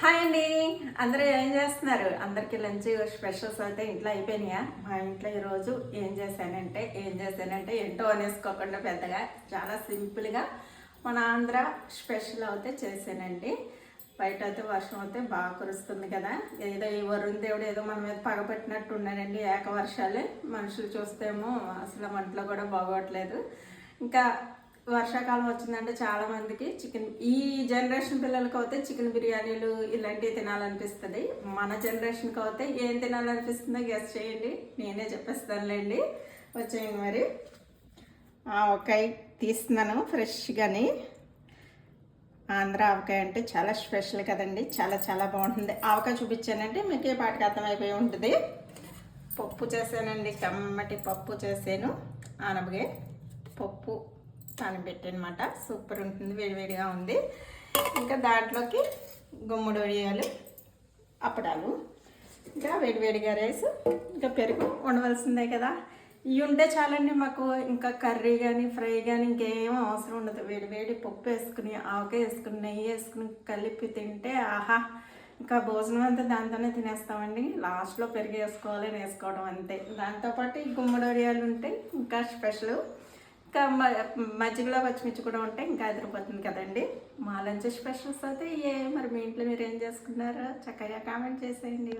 Hi అండి. అందరూ ఏం చేస్తున్నారు? అందరికీ లంచ్ స్పెషల్స్ అయితే ఇంట్లో అయిపోయినాయా? మా ఇంట్లో ఈరోజు ఏం చేశానంటే ఏం చేశానంటే ఏంటో అనేసుకోకుండా పెద్దగా చాలా సింపుల్గా మన ఆంధ్ర స్పెషల్ అయితే చేశానండి. బయట అయితే వర్షం అయితే బాగా కురుస్తుంది కదా. ఏదో ఈ వరుణ్ దేవుడు ఏదో మన మీద పగపెట్టినట్టు ఉన్నాడండి ఏక వర్షాలు మనుషులు చూస్తేమో అసలు మంటలో కూడా బాగోట్లేదు. ఇంకా వర్షాకాలం వచ్చిందంటే చాలా మందికి చికెన్ ఈ జనరేషన్ పిల్లలకి అయితే చికెన్ బిర్యానీలు ఇలాంటివి తినాలనిపిస్తుంది. మన జనరేషన్కి అయితే ఏం తినాలనిపిస్తుందో గెస్ చేయండి. నేనే చెప్పేస్తానులేండి. వచ్చేయండి మరి. ఆవకాయ తీస్తున్నాను ఫ్రెష్గాని. ఆంధ్ర ఆవకాయ అంటే చాలా స్పెషల్ కదండి. చాలా చాలా బాగుంటుంది. ఆవకాయ చూపించానంటే మీకు ఏ పాటికి అర్థమైపోయి ఉంటుంది. పప్పు చేశానండి. కమ్మటి పప్పు చేశాను. ఆనపకాయ పప్పు. నానబెట్టనమాట సూపర్ ఉంటుంది వేడివేడిగా ఉంది. ఇంకా దాంట్లోకి గుమ్మడి వడియాలు అప్పడాలు ఇంకా వేడివేడిగా రైస్ ఇంకా పెరుగు ఉండవలసిందే కదా. ఇవి ఉంటే చాలండి మాకు. ఇంకా కర్రీ కానీ ఫ్రై కానీ ఇంకేం అవసరం ఉండదు. వేడివేడి పప్పు వేసుకుని ఆవకాయ వేసుకుని నెయ్యి వేసుకుని కలిపి తింటే ఆహా! ఇంకా భోజనం అంతా దాంతోనే తినేస్తామండి. లాస్ట్లో పెరుగు వేసుకోవాలి వేసుకోవడం అంతే. దాంతోపాటు ఈ గుమ్మడి వడియాలు ఉంటాయి ఇంకా స్పెషల్. ఇంకా మ- మజ్జిగలో పచ్చిమిర్చి కూడా ఉంటే ఇంకా అదిరిపోతుంది కదండి. మా లంచ్ స్పెషల్స్ అయితే ఏ మరి మీ ఇంట్లో మీరు ఏం చేసుకున్నారో? చక్కగా కామెంట్ చేసేయండి.